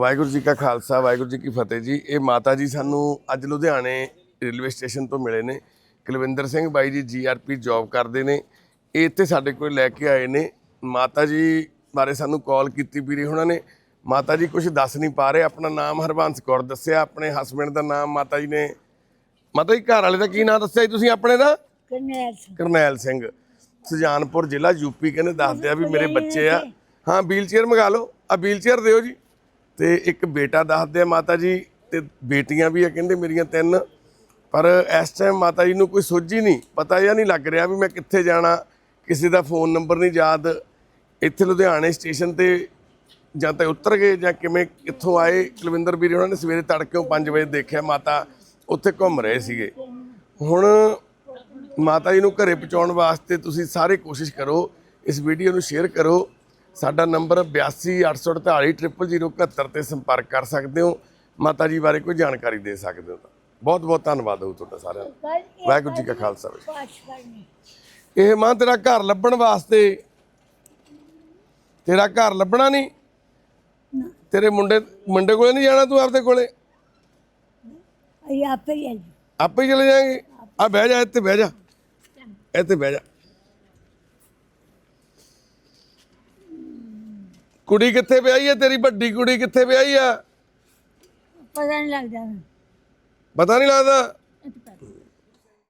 ਵਾਹਿਗੁਰੂ ਜੀ ਕਾ ਖਾਲਸਾ ਵਾਹਿਗੁਰੂ ਜੀ ਕੀ ਫਤਿਹ ਜੀ। ਇਹ ਮਾਤਾ ਜੀ ਸਾਨੂੰ ਅੱਜ ਲੁਧਿਆਣੇ ਰੇਲਵੇ ਸਟੇਸ਼ਨ ਤੋਂ ਮਿਲੇ ਨੇ। ਕੁਲਵਿੰਦਰ ਸਿੰਘ ਬਾਈ ਜੀ ਜੀਆਰਪੀ ਜੌਬ ਕਰਦੇ ਨੇ। ਇਹ ਇੱਥੇ ਸਾਡੇ ਕੋਲ ਲੈ ਕੇ ਆਏ ਨੇ। ਮਾਤਾ ਜੀ ਬਾਰੇ ਸਾਨੂੰ ਕਾਲ ਕੀਤੀ ਵੀਰੇ ਉਹਨਾਂ ਨੇ। ਮਾਤਾ ਜੀ ਕੁਝ ਦੱਸ ਨਹੀਂ ਪਾ ਰਹੇ। ਆਪਣਾ ਨਾਮ ਹਰਬੰਸ ਕੌਰ ਦੱਸਿਆ। ਆਪਣੇ ਹਸਬੰਡ ਦਾ ਨਾਮ ਮਾਤਾ ਜੀ ਨੇ। ਮਾਤਾ ਜੀ ਘਰ ਵਾਲੇ ਦਾ ਕੀ ਨਾਮ ਦੱਸਿਆ ਜੀ ਤੁਸੀਂ ਆਪਣੇ ਦਾ? ਕਰਨੈਲ ਸਿੰਘ। ਕਰਨੈਲ ਸਿੰਘ। ਸੁਜਾਨਪੁਰ ਜ਼ਿਲ੍ਹਾ ਯੂਪੀ ਕਹਿੰਦੇ ਦੱਸਦੇ ਆ ਵੀ ਮੇਰੇ ਬੱਚੇ ਆ। ਹਾਂ ਵੀਲ ਚੇਅਰ ਮੰਗਾ ਲਓ। ਆ ਵੀਲ ਚੇਅਰ ਦਿਓ ਜੀ। ਤੇ ਇੱਕ ਬੇਟਾ ਦੱਸਦੇ ਆ ਮਾਤਾ ਜੀ ਤੇ ਬੇਟੀਆਂ ਵੀ ਆ, ਕਹਿੰਦੇ ਮੇਰੀਆਂ ਤਿੰਨ। ਪਰ ਇਸ ਟਾਈਮ ਮਾਤਾ ਜੀ ਨੂੰ ਕੋਈ ਸੋਝ ਹੀ ਨਹੀਂ, ਪਤਾ ਜਾਂ ਨਹੀਂ ਲੱਗ ਰਿਹਾ ਵੀ ਮੈਂ ਕਿੱਥੇ ਜਾਣਾ, ਕਿਸੇ ਦਾ ਫੋਨ ਨੰਬਰ ਨਹੀਂ ਯਾਦ। ਇੱਥੇ ਲੁਧਿਆਣੇ ਸਟੇਸ਼ਨ ਤੇ ਜਾਂ ਤਾਂ ਉਤਰ ਗਏ ਜਾਂ ਕਿਵੇਂ ਕਿੱਥੋਂ ਆਏ। ਕੁਲਵਿੰਦਰ ਵੀਰੇ ਉਹਨਾਂ ਨੇ ਸਵੇਰੇ ਤੜਕੇ 5 ਵਜੇ ਦੇਖਿਆ ਮਾਤਾ, ਉੱਥੇ ਘੁੰਮ ਰਹੇ ਸੀਗੇ। ਹੁਣ ਮਾਤਾ ਜੀ ਨੂੰ ਘਰੇ ਪਹੁੰਚਾਉਣ ਵਾਸਤੇ ਤੁਸੀਂ ਸਾਰੇ ਕੋਸ਼ਿਸ਼ ਕਰੋ, ਇਸ ਵੀਡੀਓ ਨੂੰ ਸ਼ੇਅਰ ਕਰੋ। ਸਾਡਾ ਨੰਬਰ 8284800071 ਤੇ ਸੰਪਰਕ ਕਰ ਸਕਦੇ ਹੋ। ਮਾਤਾ ਜੀ ਬਾਰੇ ਕੋਈ ਜਾਣਕਾਰੀ ਦੇ ਸਕਦੇ ਹੋ ਤਾਂ। ਬਹੁਤ ਬਹੁਤ ਧੰਨਵਾਦ ਹੋ ਤੁਹਾਡਾ ਸਾਰਿਆਂ ਦਾ। ਵਾਹਿਗੁਰੂ ਜੀ ਕਾ ਖਾਲਸਾ ਇਹ ਮਾਂ ਤੇਰਾ ਘਰ ਲੱਭਣ ਵਾਸਤੇ ਤੇਰਾ ਘਰ ਲੱਭਣਾ ਨਹੀਂ? ਤੇਰੇ ਮੁੰਡੇ ਮੁੰਡੇ ਕੋਲੇ ਨਹੀਂ ਜਾਣਾ ਤੂੰ ਆਪਦੇ ਕੋਲੇ? ਅਈ ਆਪੇ ਹੀ ਆਪੇ ਹੀ ਚਲੇ ਜਾਏਂਗੇ। ਆ ਬਹਿ ਜਾ ਇੱਥੇ ਬਹਿ ਜਾ। ਇੱਥੇ ਬਹਿ ਜਾ। ਕੁੜੀ ਕਿੱਥੇ ਵਿਆਹੀ ਹੈ ਤੇਰੀ ਵੱਡੀ ਕੁੜੀ ਕਿੱਥੇ ਵਿਆਹੀ ਆ? ਪਤਾ ਨਹੀਂ ਲੱਗਦਾ। ਪਤਾ ਨਹੀਂ ਲੱਗਦਾ?